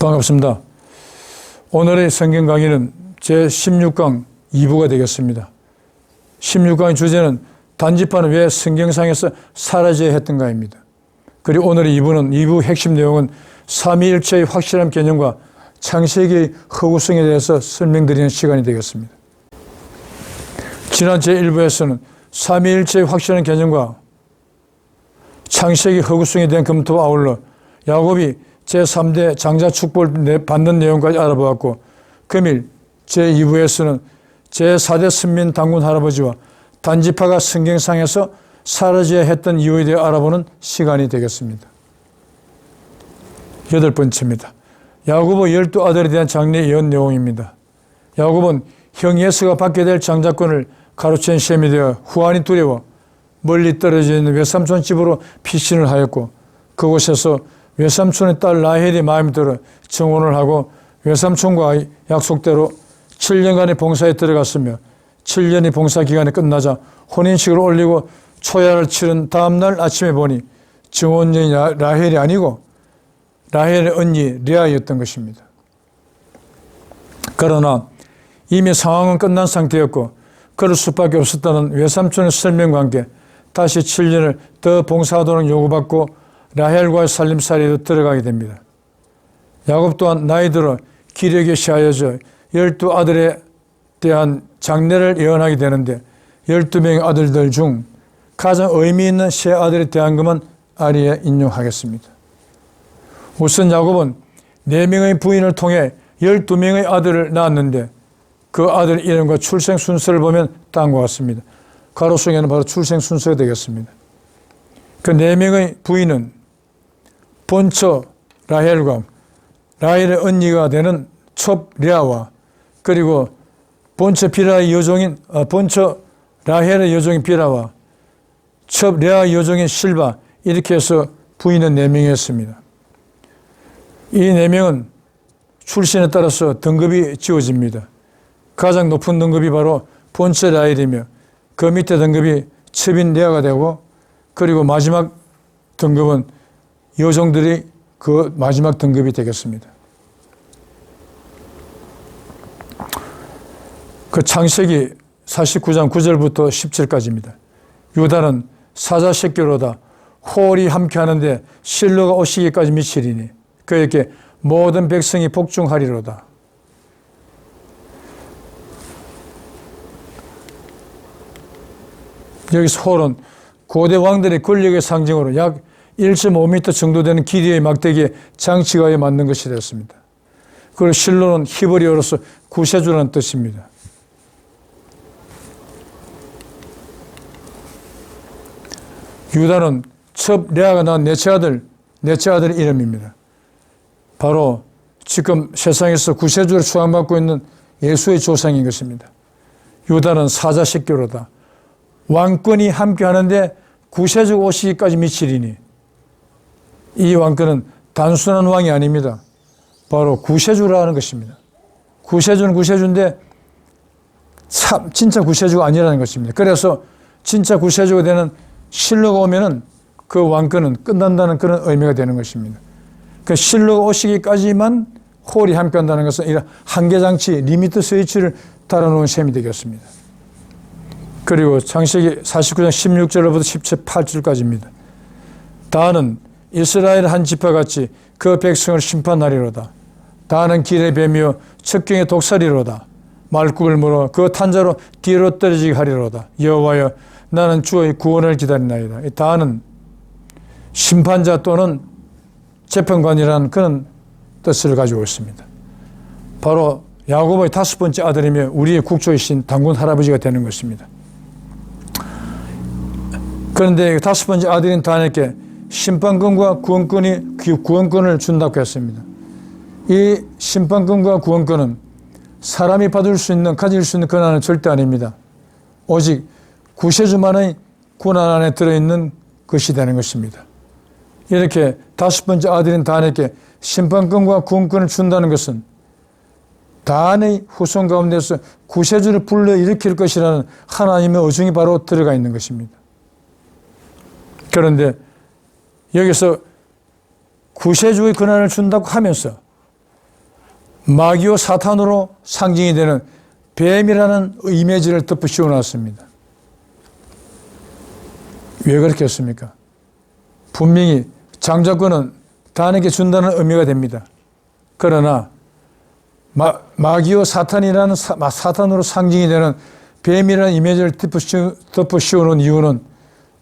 반갑습니다. 오늘의 성경 강의는 제 16강 2부가 되겠습니다. 16강의 주제는 단지파는 왜 성경상에서 사라져야 했던가입니다. 그리고 오늘의 2부는 2부 핵심 내용은 삼위일체의 확실한 개념과 창세기의 허구성에 대해서 설명드리는 시간이 되겠습니다. 지난 제1부에서는 삼위일체의 확실한 개념과 창세기 허구성에 대한 검토와 아울러 야곱이 제3대 장자 축복을 받는 내용까지 알아보았고 금일 제2부에서는 제4대 선민 당군 할아버지와 단지파가 성경상에서 사라져야 했던 이유에 대해 알아보는 시간이 되겠습니다. 여덟 번째입니다. 야곱의 열두 아들에 대한 장례 예언 내용입니다. 야곱은 형 예수가 받게 될 장자권을 가로챈 셈이 되어 후환이 두려워 멀리 떨어져 있는 외삼촌 집으로 피신을 하였고 그곳에서 외삼촌의 딸 라헬이 마음에 들어 정혼을 하고 외삼촌과 약속대로 7년간의 봉사에 들어갔으며 7년의 봉사 기간이 끝나자 혼인식을 올리고 초야를 치른 다음날 아침에 보니 정혼녀인 라헬이 아니고 라헬의 언니 레아였던 것입니다. 그러나 이미 상황은 끝난 상태였고 그럴 수밖에 없었다는 외삼촌의 설명과 함께 다시 7년을 더 봉사하도록 요구받고 라헬과의 살림살이로 들어가게 됩니다. 야곱 또한 나이 들어 기력에 시하여져 열두 아들에 대한 장례를 예언하게 되는데 열두 명의 아들들 중 가장 의미 있는 세 아들에 대한 것만 아리에 인용하겠습니다. 우선 야곱은 네 명의 부인을 통해 열두 명의 아들을 낳았는데 그 아들 이름과 출생 순서를 보면 다음과 같습니다. 가로 속에는 바로 출생 순서가 되겠습니다. 그 네 명의 부인은 본처 라헬과 라헬의 언니가 되는 첩 레아와 그리고 본처 비라의 여종인 아, 본처 라헬의 여종인 비라와 첩 레아 여종인 실바 이렇게 해서 부인은 네 명이었습니다. 이 네 명은 출신에 따라서 등급이 지어집니다. 가장 높은 등급이 바로 본처 라헬이며 그 밑에 등급이 첩인 레아가 되고 그리고 마지막 등급은 여종들이 그 마지막 등급이 되겠습니다. 그 창세기 49장 9절부터 17까지입니다. 유다는 사자 새끼로다 홀이 함께 하는데 실로가 오시기까지 미치리니 그에게 모든 백성이 복종하리로다. 여기서 홀은 고대 왕들의 권력의 상징으로 약 1.5m 정도 되는 길이의 막대기에 장치가에 맞는 것이 되었습니다. 그리고 실로는 히브리어로서 구세주라는 뜻입니다. 유다는 첩 레아가 낳은 넷째 아들, 넷째 아들의 이름입니다. 바로 지금 세상에서 구세주를 추앙받고 있는 예수의 조상인 것입니다. 유다는 사자 식교로다. 왕권이 함께 하는데 구세주 오시기까지 미치리니 이 왕권은 단순한 왕이 아닙니다. 바로 구세주라는 것입니다. 구세주는 구세주인데 참 진짜 구세주가 아니라는 것입니다. 그래서 진짜 구세주가 되는 실로가 오면은 그 왕권은 끝난다는 그런 의미가 되는 것입니다. 그 실로가 오시기까지만 홀이 함께 한다는 것은 이런 한계장치, 리미트 스위치를 달아놓은 셈이 되겠습니다. 그리고 창세기 49장 16절로부터 18절까지입니다. 다는 이스라엘 한 지파같이 그 백성을 심판하리로다. 다는 길의 뱀이요 척경의 독살이로다. 말굽을 물어 그 탄자로 뒤로 떨어지게 하리로다. 여호와여 나는 주의 구원을 기다리나이다. 다는 심판자 또는 재판관이라는 그런 뜻을 가지고 있습니다. 바로 야곱의 다섯 번째 아들이며 우리의 국조이신 당군 할아버지가 되는 것입니다. 그런데 다섯 번째 아들인 단에게 심판권과 구원권이 구원권을 준다고 했습니다. 이 심판권과 구원권은 사람이 받을 수 있는 가질 수 있는 권한은 절대 아닙니다. 오직 구세주만의 권한 안에 들어있는 것이 되는 것입니다. 이렇게 다섯 번째 아들인 단에게 심판권과 구원권을 준다는 것은 단의 후손 가운데서 구세주를 불러 일으킬 것이라는 하나님의 의중이 바로 들어가 있는 것입니다. 그런데 여기서 구세주의 권한을 준다고 하면서 마귀와 사탄으로 상징이 되는 뱀이라는 이미지를 덮어 씌워 놨습니다. 왜 그렇게 했습니까? 분명히 장자권은 단에게 준다는 의미가 됩니다. 그러나 마, 마귀와 사탄이라는 사, 마- 사탄으로 상징이 되는 뱀이라는 이미지를 덮어, 씌우, 덮어 씌우는 이유는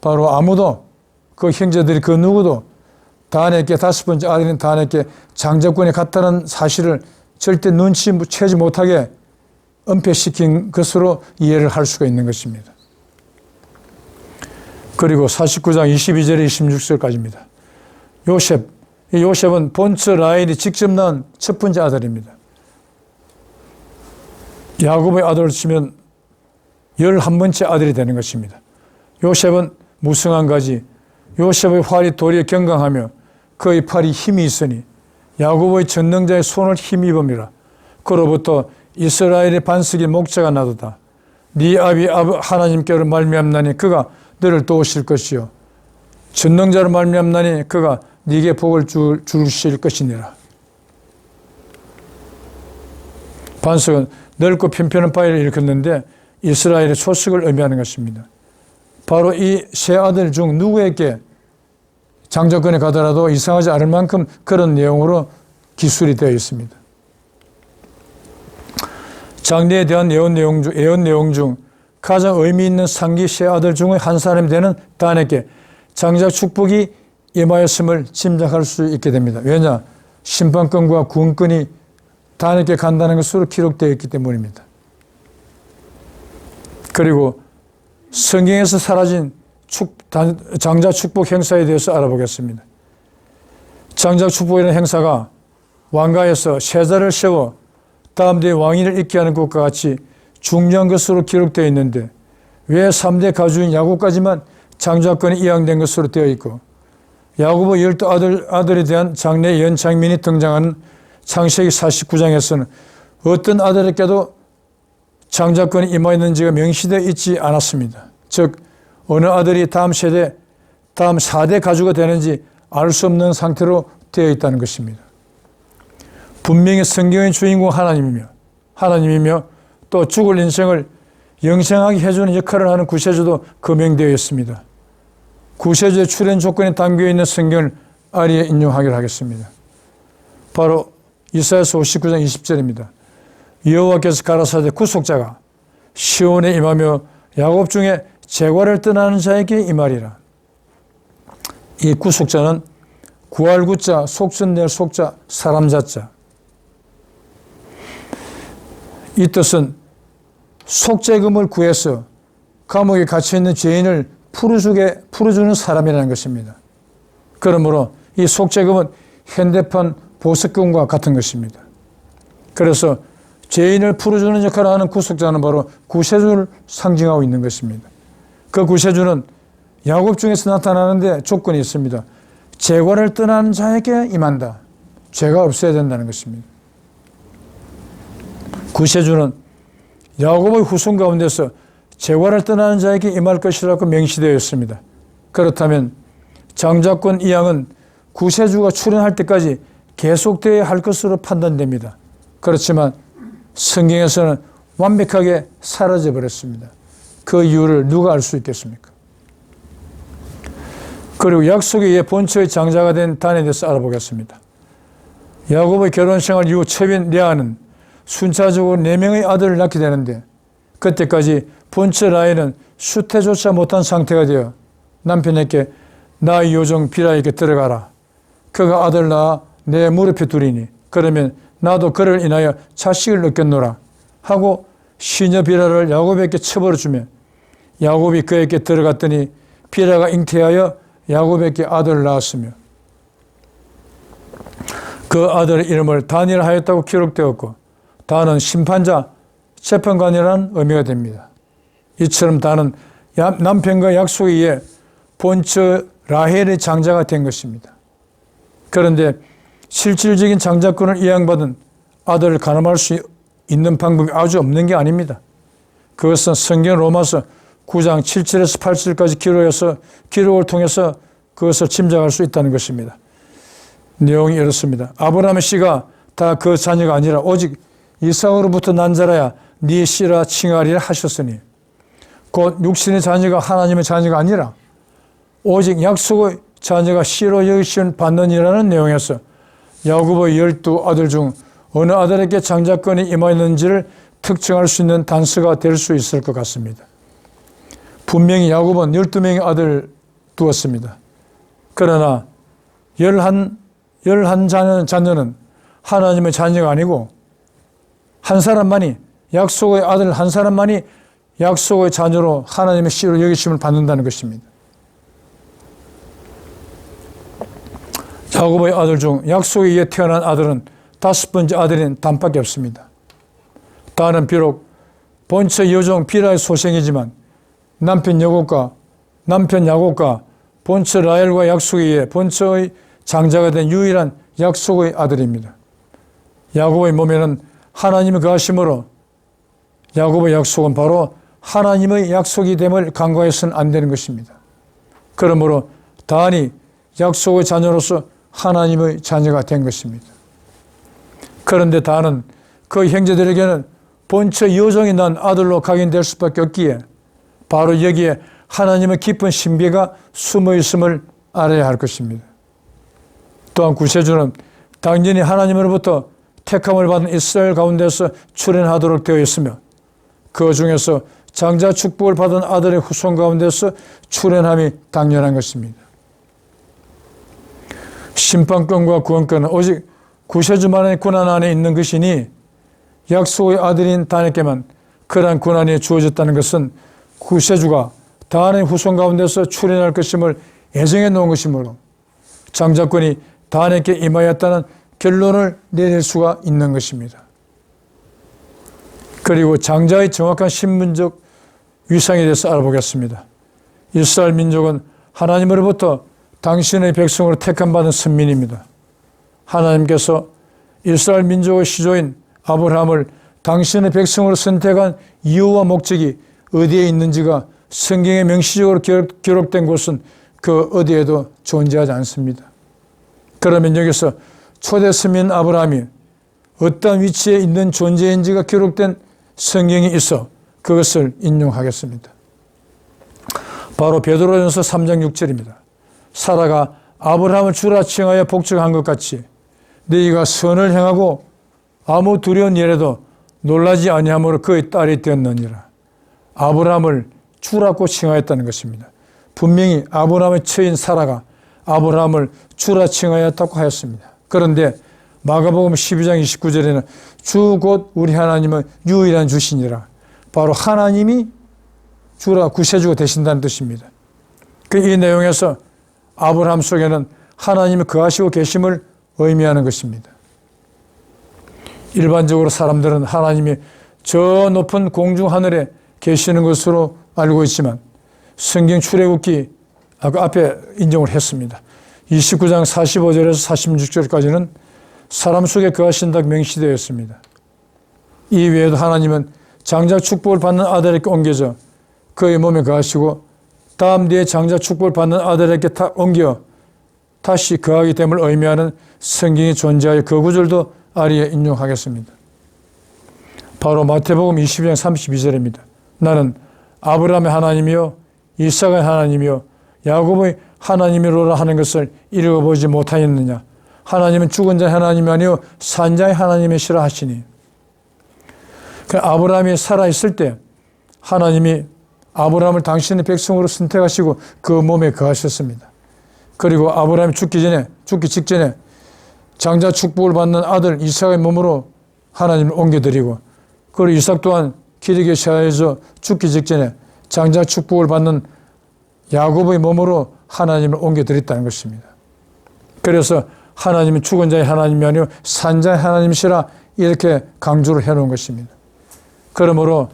바로 아무도 그 형제들이 그 누구도 단에게 다섯 번째 아들인 단에게 장자권이 같다는 사실을 절대 눈치 채지 못하게 은폐시킨 것으로 이해를 할 수가 있는 것입니다. 그리고 49장 22절에 26절까지입니다. 요셉, 이 요셉은 본처 라헬이 직접 낳은 첫 번째 아들입니다. 야곱의 아들을 치면 11번째 아들이 되는 것입니다. 요셉은 무성한 가지, 요셉의 활이 도리에 경강하며 그의 팔이 힘이 있으니 야곱의 전능자의 손을 힘입음이라. 그로부터 이스라엘의 반석이 목자가 나도다. 네 아비 하나님께로 말미암나니 그가 너를 도우실 것이요 전능자로 말미암나니 그가 네게 복을 줄, 주실 것이니라. 반석은 넓고 편편한 바위를 일컫는데 이스라엘의 소식을 의미하는 것입니다. 바로 이 세 아들 중 누구에게 장자권에 가더라도 이상하지 않을 만큼 그런 내용으로 기술이 되어 있습니다. 장례에 대한 예언 내용 중, 예언 내용 중 가장 의미 있는 상기 세 아들 중의 한 사람이 되는 단에게 장자 축복이 임하였음을 짐작할 수 있게 됩니다. 왜냐? 심판권과 구원권이 단에게 간다는 것으로 기록되어 있기 때문입니다. 그리고 성경에서 사라진 축, 단, 장자 축복 행사에 대해서 알아보겠습니다. 장자 축복이라는 행사가 왕가에서 세자를 세워 다음 뒤에 왕위를 잇게 하는 것과 같이 중요한 것으로 기록되어 있는데 왜 3대 가주인 야곱까지만 장자권이 이양된 것으로 되어 있고 야곱의 열두 아들, 아들에 대한 장래 연장민이 등장하는 창세기 49장에서는 어떤 아들에게도 장자권이 임하였는지가 명시되어 있지 않았습니다. 즉 어느 아들이 다음 세대, 다음 4대 가주가 되는지 알 수 없는 상태로 되어 있다는 것입니다. 분명히 성경의 주인공 하나님이며 하나님이며 또 죽을 인생을 영생하게 해주는 역할을 하는 구세주도 거명되어 있습니다. 구세주의 출현 조건에 담겨 있는 성경을 아리에 인용하기로 하겠습니다. 바로 이사야서 59장 20절입니다. 여호와께서 가라사대 구속자가 시온에 임하며 야곱 중에 재과를 떠나는 자에게 임하리라. 이 구속자는 구할 구자, 속전낼 속자, 사람자자. 이 뜻은 속죄금을 구해서 감옥에 갇혀있는 죄인을 풀어주게, 풀어주는 사람이라는 것입니다. 그러므로 이 속죄금은 현대판 보석금과 같은 것입니다. 그래서 죄인을 풀어주는 역할을 하는 구속자는 바로 구세주를 상징하고 있는 것입니다. 그 구세주는 야곱 중에서 나타나는데 조건이 있습니다. 재관을 떠난 자에게 임한다. 죄가 없어야 된다는 것입니다. 구세주는 야곱의 후손 가운데서 재관을 떠나는 자에게 임할 것이라고 명시되어 있습니다. 그렇다면 장자권 이양은 구세주가 출현할 때까지 계속되어야 할 것으로 판단됩니다. 그렇지만 성경에서는 완벽하게 사라져 버렸습니다. 그 이유를 누가 알 수 있겠습니까? 그리고 약속에 의해 본처의 장자가 된 단에 대해서 알아보겠습니다. 야곱의 결혼 생활 이후 처인 레아는 순차적으로 네 명의 아들을 낳게 되는데 그때까지 본처 라인은 수태조차 못한 상태가 되어 남편에게 나의 요정 비라에게 들어가라. 그가 아들 낳아 내 무릎에 두리니 그러면 나도 그를 인하여 자식을 얻겠노라 하고 시녀 비라를 야곱에게 쳐버려 주며 야곱이 그에게 들어갔더니 비라가 잉태하여 야곱에게 아들을 낳았으며 그 아들의 이름을 단이라 하였다고 기록되었고 단은 심판자, 재판관이라는 의미가 됩니다. 이처럼 단은 남편과 약속에 의해 본처 라헬의 장자가 된 것입니다. 그런데 실질적인 장자권을 이양받은 아들을 가늠할 수 있는 방법이 아주 없는 게 아닙니다. 그것은 성경 로마서 9장 7절에서 8절까지 기록해서 기록을 통해서 그것을 짐작할 수 있다는 것입니다. 내용이 이렇습니다. 아브라함의 씨가 다 그 자녀가 아니라 오직 이삭으로부터 난 자라야 네 씨라 칭하리라 하셨으니 곧 육신의 자녀가 하나님의 자녀가 아니라 오직 약속의 자녀가 씨로 여기신 받는이라는 내용에서 야고보의 열두 아들 중 어느 아들에게 장자권이 임하였는지를 특정할 수 있는 단서가 될 수 있을 것 같습니다. 분명히 야곱은 12명의 아들 두었습니다. 그러나 11, 11 자녀, 자녀는 하나님의 자녀가 아니고 한 사람만이 약속의 아들 한 사람만이 약속의 자녀로 하나님의 씨로 여기심을 받는다는 것입니다. 야곱의 아들 중 약속에 의해 태어난 아들은 다섯 번째 아들인 단밖에 없습니다. 다는 비록 본처 여종 비라의 소생이지만 남편 여곱과 남편 야곱과 본처 라헬과 약속에 의해 본처의 장자가 된 유일한 약속의 아들입니다. 야곱의 몸에는 하나님의 거하심으로 야곱의 약속은 바로 하나님의 약속이 됨을 간과해서는 안 되는 것입니다. 그러므로 단이 약속의 자녀로서 하나님의 자녀가 된 것입니다. 그런데 다는 그 형제들에게는 본처 여종이 난 아들로 각인될 수밖에 없기에 바로 여기에 하나님의 깊은 신비가 숨어 있음을 알아야 할 것입니다. 또한 구세주는 당연히 하나님으로부터 택함을 받은 이스라엘 가운데서 출현하도록 되어 있으며 그 중에서 장자 축복을 받은 아들의 후손 가운데서 출현함이 당연한 것입니다. 심판권과 구원권은 오직 구세주만의 권한 안에 있는 것이니 약속의 아들인 단에게만 그러한 권한이 주어졌다는 것은 구세주가 단의 후손 가운데서 출현할 것임을 예정해 놓은 것이므로 장자권이 단에게 임하였다는 결론을 내릴 수가 있는 것입니다. 그리고 장자의 정확한 신분적 위상에 대해서 알아보겠습니다. 이스라엘 민족은 하나님으로부터 당신의 백성으로 택함받은 선민입니다. 하나님께서 이스라엘 민족의 시조인 아브라함을 당신의 백성으로 선택한 이유와 목적이 어디에 있는지가 성경에 명시적으로 기록된 곳은 그 어디에도 존재하지 않습니다. 그러면 여기서 초대 서민 아브라함이 어떤 위치에 있는 존재인지가 기록된 성경이 있어 그것을 인용하겠습니다. 바로 베드로전서 3장 6절입니다. 사라가 아브라함을 주라 칭하여 복종한 것 같이 너희가 선을 행하고 아무 두려운 일에도 놀라지 아니함으로 그의 딸이 되었느니라. 아브라함을 주라고 칭하였다는 것입니다. 분명히 아브라함의 처인 사라가 아브라함을 주라 칭하였다고 하였습니다. 그런데 마가복음 12장 29절에는 주 곧 우리 하나님은 유일한 주시니라. 바로 하나님이 주라 구세주가 되신다는 뜻입니다. 그 이 내용에서 아브라함 속에는 하나님이 거하시고 계심을 의미하는 것입니다. 일반적으로 사람들은 하나님이 저 높은 공중 하늘에 계시는 것으로 알고 있지만 성경 출애굽기 아까 앞에 인정을 했습니다. 29장 45절에서 46절까지는 사람 속에 거하신다고 명시되어 있습니다. 이 외에도 하나님은 장자 축복을 받는 아들에게 옮겨져 그의 몸에 거하시고 다음 뒤에 장자 축복을 받는 아들에게 다 옮겨 다시 거하게 됨을 의미하는 성경이 존재하여 그 구절도 아리에 인용하겠습니다. 바로 마태복음 22장 32절입니다. 나는 아브라함의 하나님이요 이삭의 하나님이요 야곱의 하나님이로라 하는 것을 읽어보지 못하였느냐 하나님은 죽은 자의 하나님이 아니요 산자의 하나님이시라 하시니 그 아브라함이 살아있을 때 하나님이 아브라함을 당신의 백성으로 선택하시고 그 몸에 거하셨습니다. 그리고 아브라함이 죽기 전에 죽기 직전에 장자 축복을 받는 아들 이삭의 몸으로 하나님을 옮겨드리고 그리고 이삭 또한 기력에 샤해서 죽기 직전에 장자 축복을 받는 야곱의 몸으로 하나님을 옮겨드렸다는 것입니다. 그래서 하나님은 죽은 자의 하나님이 아니요 산자의 하나님이시라 이렇게 강조를 해놓은 것입니다. 그러므로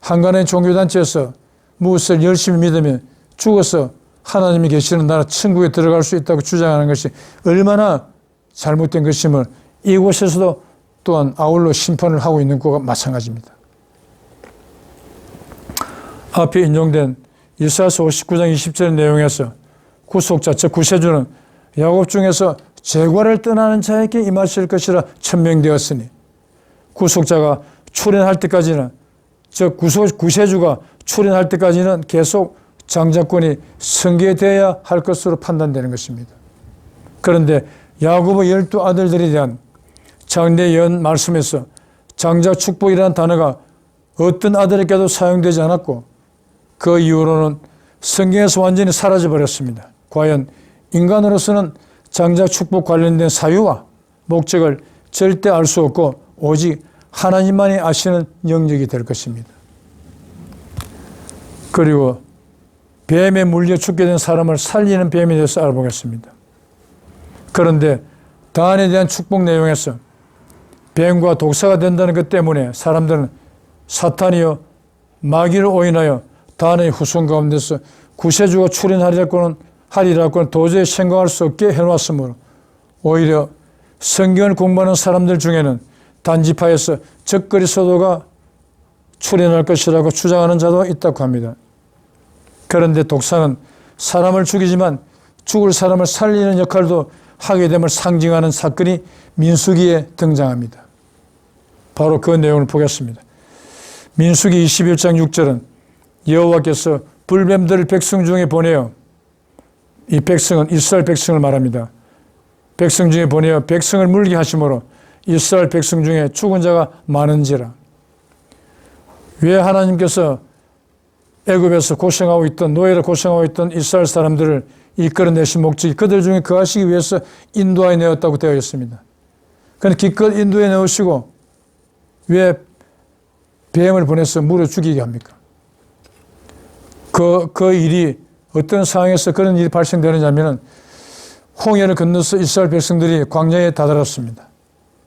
한간의 종교단체에서 무엇을 열심히 믿으면 죽어서 하나님이 계시는 나라 천국에 들어갈 수 있다고 주장하는 것이 얼마나 잘못된 것임을 이곳에서도 또한 아울러 심판을 하고 있는 것과 마찬가지입니다. 앞에 인용된 이사야서 59장 20절 내용에서 구속자 즉 구세주는 야곱 중에서 재관을 떠나는 자에게 임하실 것이라 천명되었으니 구속자가 출현할 때까지는 즉 구세주가 출현할 때까지는 계속 장자권이 승계되어야 할 것으로 판단되는 것입니다. 그런데 야고보 열두 아들들에 대한 장례 연 말씀에서 장자 축복이라는 단어가 어떤 아들에게도 사용되지 않았고 그 이후로는 성경에서 완전히 사라져 버렸습니다. 과연 인간으로서는 장자 축복 관련된 사유와 목적을 절대 알 수 없고 오직 하나님만이 아시는 영역이 될 것입니다. 그리고 뱀에 물려 죽게 된 사람을 살리는 뱀에 대해서 알아보겠습니다. 그런데 다한에 대한 축복 내용에서 뱀과 독사가 된다는 것 때문에 사람들은 사탄이요 마귀를 오인하여 다한의 후손 가운데서 구세주가 출현하리라고는 하리라고는 도저히 생각할 수 없게 해놓았으므로 오히려 성경을 공부하는 사람들 중에는 단지파에서 적거리 소도가 출현할 것이라고 주장하는 자도 있다고 합니다. 그런데 독사는 사람을 죽이지만 죽을 사람을 살리는 역할도 하게 됨을 상징하는 사건이 민수기에 등장합니다. 바로 그 내용을 보겠습니다. 민수기 21장 6절은 여호와께서 불뱀들을 백성 중에 보내어 이 백성은 이스라엘 백성을 말합니다. 백성 중에 보내어 백성을 물게 하심으로 이스라엘 백성 중에 죽은 자가 많은지라. 왜 하나님께서 애굽에서 고생하고 있던 노예로 고생하고 있던 이스라엘 사람들을 이끌어내신 목적이 그들 중에 거하시기 위해서 인도하여 내었다고 되어 있습니다. 그런데 기껏 인도에 넣으시고 왜 뱀을 보내서 물어 죽이게 합니까? 그, 그 일이 어떤 상황에서 그런 일이 발생되느냐면 홍해를 건너서 이스라엘 백성들이 광야에 다다랐습니다.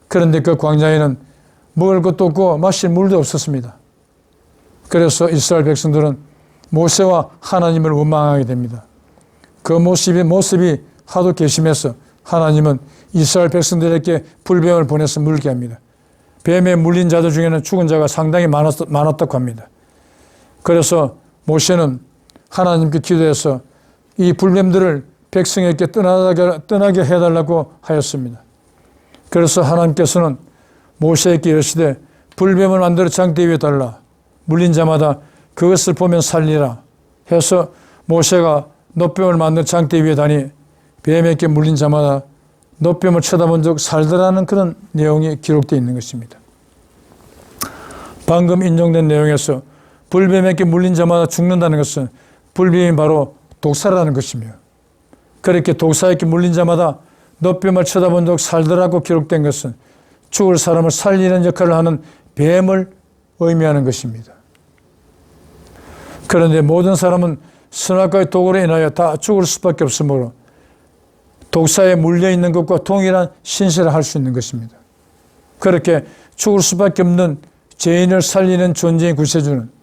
그런데 그 광야에는 먹을 것도 없고 마실 물도 없었습니다. 그래서 이스라엘 백성들은 모세와 하나님을 원망하게 됩니다. 그 모습이, 모습이 하도 괘씸해서 하나님은 이스라엘 백성들에게 불뱀을 보내서 물게 합니다. 뱀에 물린 자들 중에는 죽은 자가 상당히 많았, 많았다고 합니다. 그래서 모세는 하나님께 기도해서 이 불뱀들을 백성에게 떠나게, 떠나게 해달라고 하였습니다. 그래서 하나님께서는 모세에게 이르시되 불뱀을 만들어 장대 위에 달라 물린 자마다 그것을 보면 살리라 해서 모세가 노뱀을 만든 장대 위에 다니 뱀에게 물린 자마다 노뱀을 쳐다본 적 살더라는 그런 내용이 기록되어 있는 것입니다. 방금 인용된 내용에서 불뱀에게 물린 자마다 죽는다는 것은 불뱀이 바로 독사라는 것이며 그렇게 독사에게 물린 자마다 노뱀을 쳐다본 적 살더라고 기록된 것은 죽을 사람을 살리는 역할을 하는 뱀을 의미하는 것입니다. 그런데 모든 사람은 선악과의 도구로 인하여 다 죽을 수밖에 없으므로 독사에 물려 있는 것과 동일한 신세를 할 수 있는 것입니다. 그렇게 죽을 수밖에 없는 죄인을 살리는 존재인 구세주는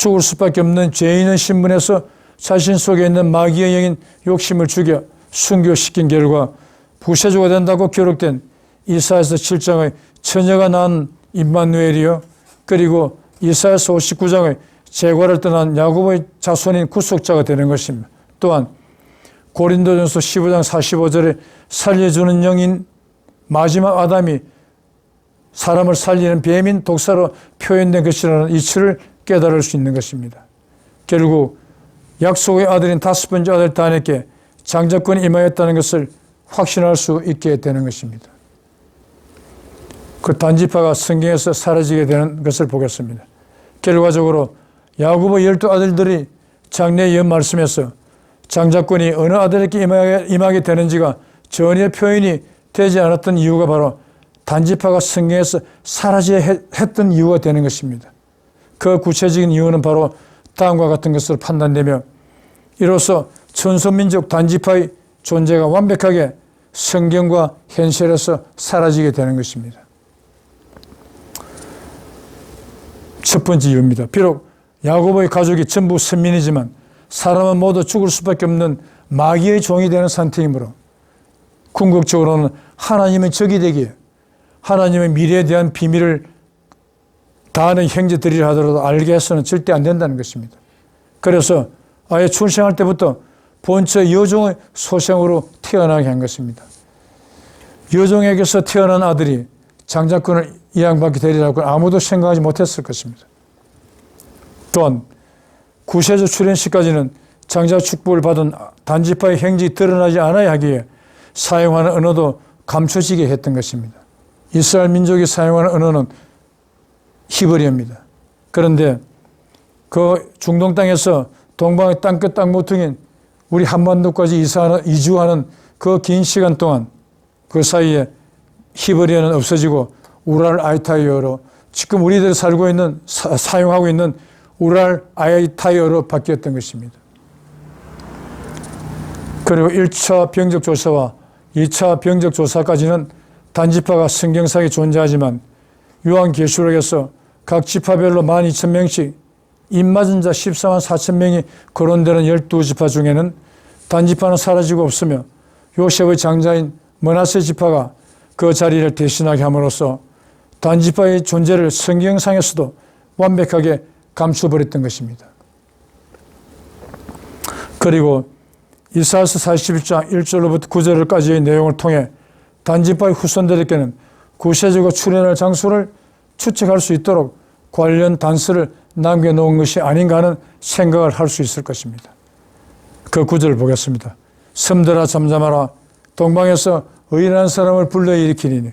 죽을 수밖에 없는 죄인의 신분에서 자신 속에 있는 마귀의 영인 욕심을 죽여 순교시킨 결과 구세주가 된다고 기록된 이사에서 7장의 처녀가 낳은 임마누엘이요 그리고 이사에서 59장의 재과를 떠난 야곱의 자손인 구속자가 되는 것입니다. 또한 고린도전서 15장 45절에 살려주는 영인 마지막 아담이 사람을 살리는 뱀인 독사로 표현된 것이라는 이치를 깨달을 수 있는 것입니다. 결국 약속의 아들인 다섯 번째 아들 단에게 장자권이 임하였다는 것을 확신할 수 있게 되는 것입니다. 그 단지파가 성경에서 사라지게 되는 것을 보겠습니다. 결과적으로 야구보 열두 아들들이 장래 연 말씀에서 장자권이 어느 아들에게 임하게, 임하게 되는지가 전혀 표현이 되지 않았던 이유가 바로 단지파가 성경에서 사라져야 했던 이유가 되는 것입니다. 그 구체적인 이유는 바로 다음과 같은 것으로 판단되며 이로써 천소민족 단지파의 존재가 완벽하게 성경과 현실에서 사라지게 되는 것입니다. 첫 번째 이유입니다. 비록 야곱의 가족이 전부 선민이지만 사람은 모두 죽을 수밖에 없는 마귀의 종이 되는 상태이므로 궁극적으로는 하나님의 적이 되기에 하나님의 미래에 대한 비밀을 다하는 형제들이라 하더라도 알게 해서는 절대 안 된다는 것입니다. 그래서 아예 출생할 때부터 본처 여종의 소생으로 태어나게 한 것입니다. 여종에게서 태어난 아들이 장자권을 이양받게 되리라고 아무도 생각하지 못했을 것입니다. 또한 구세주 출현 시까지는 장자 축복을 받은 단지파의 행적이 드러나지 않아야 하기에 사용하는 언어도 감춰지게 했던 것입니다. 이스라엘 민족이 사용하는 언어는 히브리어입니다. 그런데 그 중동 땅에서 동방의 땅끝 땅모퉁인 우리 한반도까지 이사하는, 이주하는 그 긴 시간 동안 그 사이에 히브리어는 없어지고 우랄 아이타이어로 지금 우리들이 살고 있는 사, 사용하고 있는 우랄 아이타이어로 바뀌었던 것입니다. 그리고 1차 병적 조사와 2차 병적 조사까지는 단지파가 성경상에 존재하지만 요한 계시록에서 각 지파별로 12,000명씩 입맞은 자 14만 4천 명이 거론되는 12지파 중에는 단지파는 사라지고 없으며 요셉의 장자인 머나세 지파가 그 자리를 대신하게 함으로써 단지파의 존재를 성경상에서도 완벽하게 감춰버렸던 것입니다. 그리고 이사야서 41장 1절로부터 9절까지의 내용을 통해 단지파의 후손들에게는 구세주가 출현할 장소를 추측할 수 있도록 관련 단서를 남겨놓은 것이 아닌가 하는 생각을 할 수 있을 것입니다. 그 구절을 보겠습니다. 섬들아 잠잠하라 동방에서 의인한 사람을 불러일으키니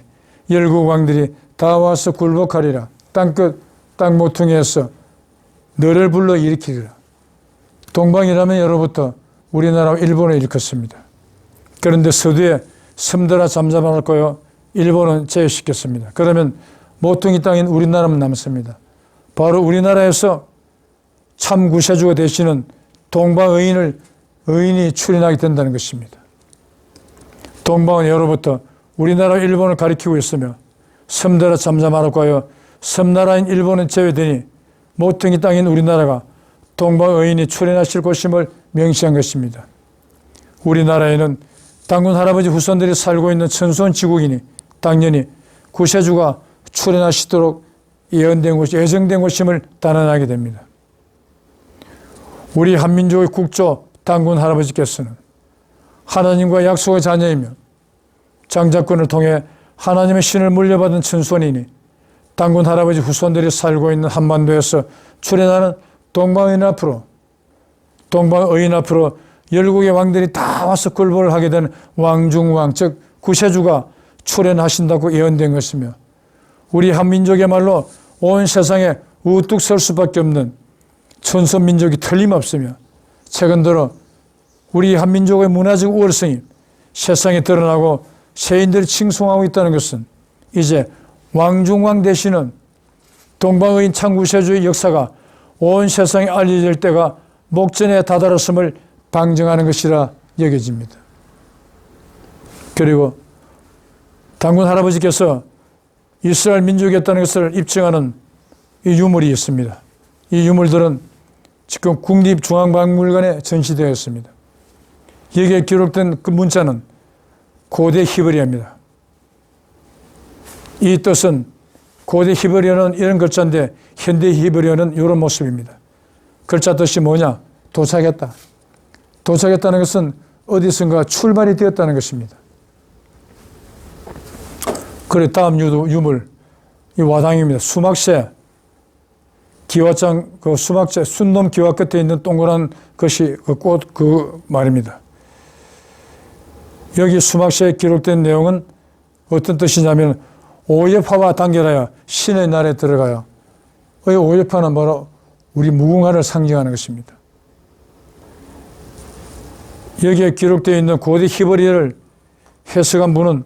열국 왕들이 다 와서 굴복하리라 땅끝 땅 모퉁이에서 너를 불러 일으키리라 동방이라면 여로부터 우리나라와 일본을 일으켰습니다. 그런데 서두에 섬들아 잠잠할 거요 일본은 제외시켰습니다. 그러면 모퉁이 땅인 우리나라만 남습니다. 바로 우리나라에서 참 구세주가 되시는 동방의인을 의인이 출현하게 된다는 것입니다. 동방은 여로부터 우리나라 일본을 가리키고 있으며 섬나라 잠잠하라고 하여 섬나라인 일본은 제외되니 모퉁이 땅인 우리나라가 동방의인이 출현하실 것임을 명시한 것입니다. 우리나라에는 당군 할아버지 후손들이 살고 있는 천수원 지국이니 당연히 구세주가 출현하시도록 예언된 곳, 예정된 곳임을 단언하게 됩니다. 우리 한민족의 국조 당군 할아버지께서는 하나님과 약속의 자녀이며 장자권을 통해 하나님의 신을 물려받은 천손이니 당군 할아버지 후손들이 살고 있는 한반도에서 출현하는 동방의인 앞으로 동방의인 앞으로 열국의 왕들이 다 와서 굴복을 하게 되는 왕중왕 즉 구세주가 출현하신다고 예언된 것이며 우리 한민족의 말로 온 세상에 우뚝 설 수밖에 없는 천선민족이 틀림없으며 최근 들어 우리 한민족의 문화적 우월성이 세상에 드러나고 세인들이 칭송하고 있다는 것은 이제 왕중왕 되시는 동방의 창구세주의 역사가 온 세상에 알려질 때가 목전에 다다랐음을 방증하는 것이라 여겨집니다. 그리고 당군 할아버지께서 이스라엘 민족이었다는 것을 입증하는 이 유물이 있습니다. 이 유물들은 지금 국립중앙박물관에 전시되어 있습니다. 여기에 기록된 그 문자는 고대 히브리어입니다. 이 뜻은 고대 히브리어는 이런 글자인데 현대 히브리어는 이런 모습입니다. 글자 뜻이 뭐냐? 도착했다. 도착했다는 것은 어디선가 출발이 되었다는 것입니다. 그래 다음 유물 이 와당입니다. 수막새 기와장 그 수막새 순놈 기와 끝에 있는 동그란 것이 그 꽃그 말입니다. 여기 수막새에 기록된 내용은 어떤 뜻이냐면 오예파와 단결하여 신의 날에 들어가요. 이 오예파는 바로 우리 무궁화를 상징하는 것입니다. 여기에 기록되어 있는 고대 히브리어를 해석한 분은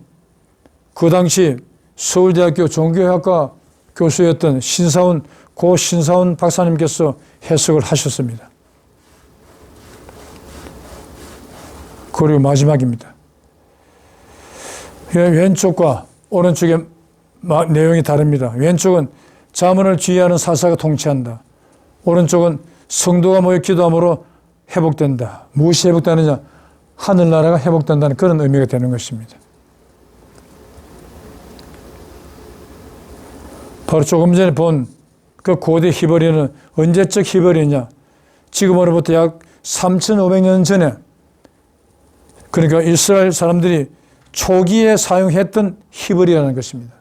그 당시 서울대학교 종교학과 교수였던 신사훈 고 신사훈 박사님께서 해석을 하셨습니다. 그리고 마지막입니다. 왼쪽과 오른쪽의 내용이 다릅니다. 왼쪽은 자문을 지휘하는 사사가 통치한다. 오른쪽은 성도가 모여 기도함으로 회복된다. 무엇이 회복되느냐? 하늘나라가 회복된다는 그런 의미가 되는 것입니다. 바로 조금 전에 본 그 고대 히브리어는 언제적 히브리냐? 지금으로부터 약 3,500년 전에 그러니까 이스라엘 사람들이 초기에 사용했던 히브리어라는 것입니다.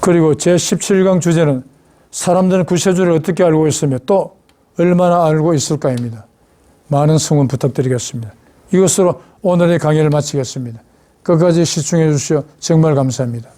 그리고 제17강 주제는 사람들은 구세주를 어떻게 알고 있으며 또 얼마나 알고 있을까입니다. 많은 성원 부탁드리겠습니다. 이것으로 오늘의 강의를 마치겠습니다. 끝까지 시청해 주시어 정말 감사합니다.